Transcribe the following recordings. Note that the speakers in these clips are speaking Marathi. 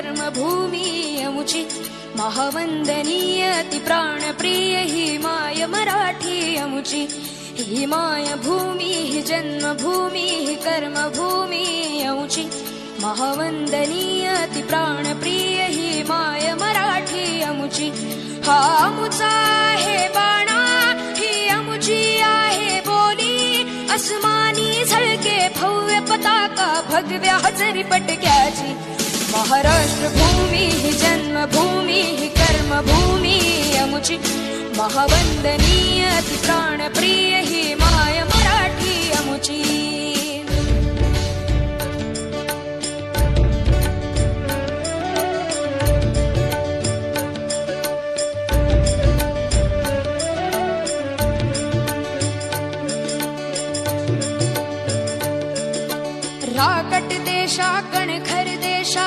कर्मभूमी अमुची महावंदनीय ती प्राणप्रिय ही माय मराठी अमुची ही माय भूमी ही जन्मभूमी ही कर्मभूमी अमुची महावंदनीय ती प्राणप्रिय ही माय मराठी अमुची हा अमुचा आहे बाणा ही अमुची आहे बोली अस्मानी झळके भव्य पताका भगव्या हजरी पटक्याची महाराष्ट्रभूमिः जन्मभूमिः कर्मभूमिः अमुचि महावनीयति प्राणप्रिय कण खर देशा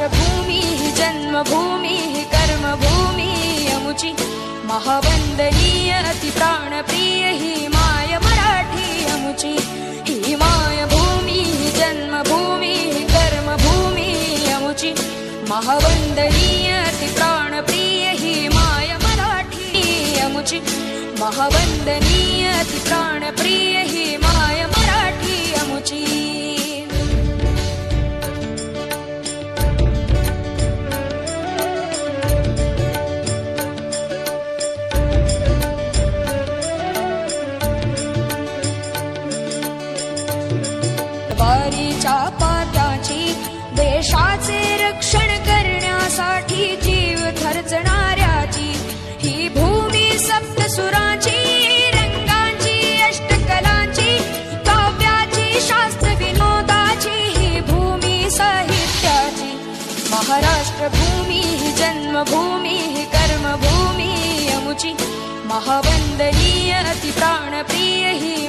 राष्ट्रभूमी जन्मभूमी कर्मभूमी अमुची महावंदनीय अति प्राणप्रिय ही माय मराठी अमुची ही माय भूमी जन्मभूमी कर्मभूमी अमुची महावंदनीय अति प्राणप्रिय ही माय मराठी अमुची महावंदनीय अति प्राणप्रिय ही माय मराठी अमुची वारीच्या पात्याची देशाचे रक्षण करण्यासाठी जीव धर्जणाऱ्याची. ही भूमी सप्तसुरांची विनोदाची ही भूमी साहित्याची. महाराष्ट्र भूमी जन्मभूमी कर्मभूमी प्राणप्रिय ही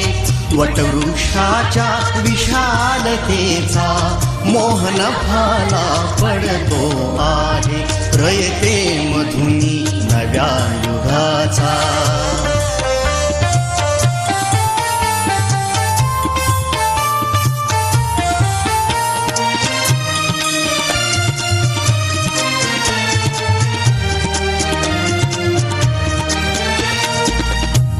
वटवृक्षाच्या विशालतेचा मोहन फाला पडतो आहे. रयते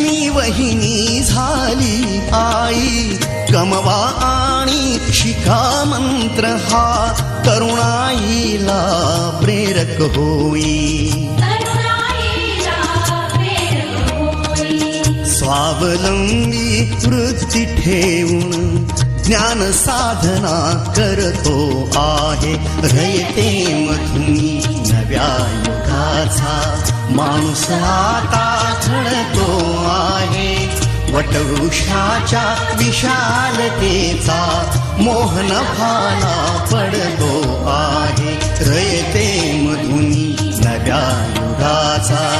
लक्ष्मी वहिनी झाली आई. कमवा आणि शिका मंत्र हा तरुणाईला प्रेरक होई. स्वावलंबी वृत्ती ठेवून ज्ञान साधना करतो आहे. रयते मधुनी नव्या युगाचा माणूस आता घडतो आहे. वटवृक्षाच्या विशालतेचा मोहनफाला पडतो आहे. रयते मधुनी नव्या युगाचा.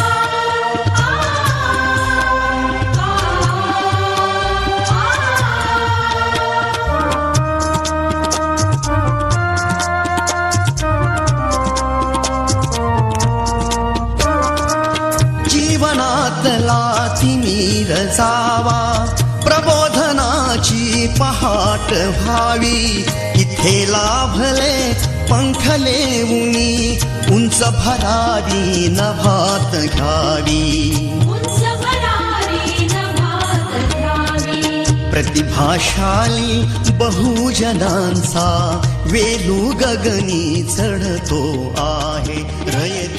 जीवनातला तिमीर जावा. प्रबोधनाची पहाट व्हावी. इथे लाभले पंखले उनी उंच भरावी नभात घ्यावी. प्रतिभाशाली बहुजनांचा वेलू गगनी चढतो आहे. रय